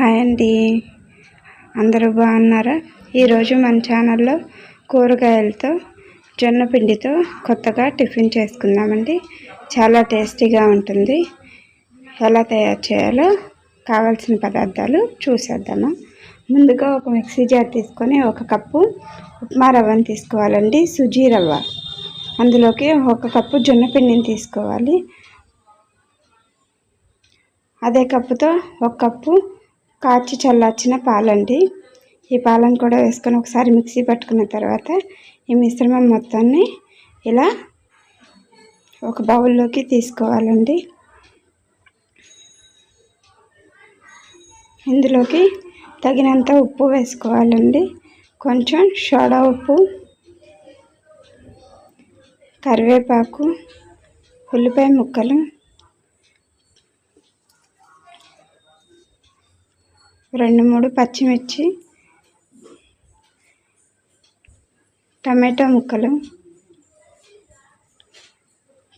Hi అండి. అందరూ బాగున్నారా? ఈరోజు మన ఛానల్లో కూరగాయలతో జొన్న పిండితో కొత్తగా టిఫిన్ చేసుకుందామండి. చాలా టేస్టీగా ఉంటుంది. ఎలా తయారు చేయాలో కావాల్సిన పదార్థాలు చూసేద్దాము. ముందుగా ఒక మిక్సీ జార్ తీసుకొని ఒక కప్పు ఉప్మా రవ్వను తీసుకోవాలండి. సుజీ రవ్వ. అందులోకి ఒక కప్పు జొన్న పిండిని తీసుకోవాలి. అదే కప్పుతో ఒక కప్పు కాచి చల్లార్చిన పాలండి. ఈ పాలను కూడా వేసుకొని ఒకసారి మిక్సీ పట్టుకున్న తర్వాత ఈ మిశ్రమం మొత్తాన్ని ఇలా ఒక బౌల్లోకి తీసుకోవాలండి. ఇందులోకి తగినంత ఉప్పు వేసుకోవాలండి. కొంచెం సోడా ఉప్పు కరివేపాకు ఉల్లిపాయ ముక్కలు రెండు మూడు పచ్చిమిర్చి టమాటో ముక్కలు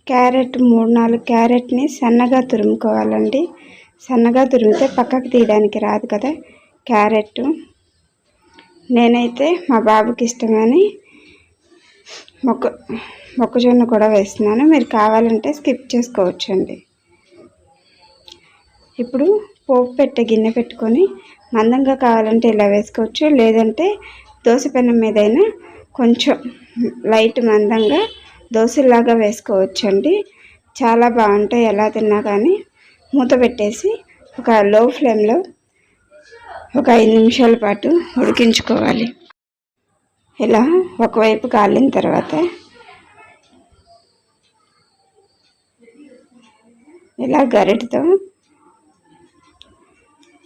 క్యారెట్ మూడు నాలుగు క్యారెట్ని సన్నగా తురుముకోవాలండి. సన్నగా తురిమితే పక్కకు తీయడానికి రాదు కదా. క్యారెట్. నేనైతే మా బాబుకి ఇష్టమని మొక్క మొక్కజొన్న కూడా వేస్తున్నాను. మీరు కావాలంటే స్కిప్ చేసుకోవచ్చండి. ఇప్పుడు పోపు పెట్టే గిన్నె పెట్టుకొని మందంగా కావాలంటే ఇలా వేసుకోవచ్చు. లేదంటే దోశ పెనం మీదైనా కొంచెం లైట్ మందంగా దోశలాగా వేసుకోవచ్చు అండి చాలా బాగుంటాయి ఎలా తిన్నా కానీ. మూత పెట్టేసి ఒక లో ఫ్లేమ్లో ఒక ఐదు నిమిషాల పాటు ఉడికించుకోవాలి. ఇలా ఒకవైపు కాలిన తర్వాత ఇలా గరిటతో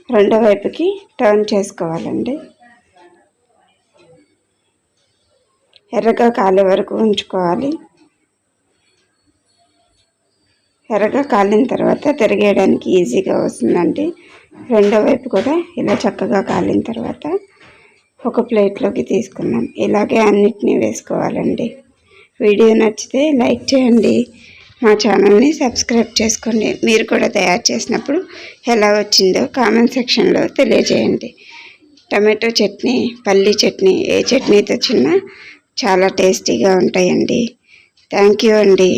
రెండో వైపుకి టర్న్ చేసుకోవాలండి. ఎర్రగా కాలే వరకు ఉంచుకోవాలి. ఎర్రగా కాలిన తర్వాత తిరిగేయడానికి ఈజీగా వస్తుందండి. రెండో వైపు కూడా ఇలా చక్కగా కాలిన తర్వాత ఒక ప్లేట్లోకి తీసుకున్నాం. ఇలాగే అన్నిటినీ వేసుకోవాలండి. వీడియో నచ్చితే లైక్ చేయండి. మా ఛానల్ని సబ్స్క్రైబ్ చేసుకోండి. మీరు కూడా తయారు చేసినప్పుడు ఎలా వచ్చిందో కామెంట్ సెక్షన్లో తెలియజేయండి. టమాటో చట్నీ పల్లీ చట్నీ ఏ చట్నీతో చిన్న చాలా టేస్టీగా ఉంటాయండి. థ్యాంక్ యూ అండి.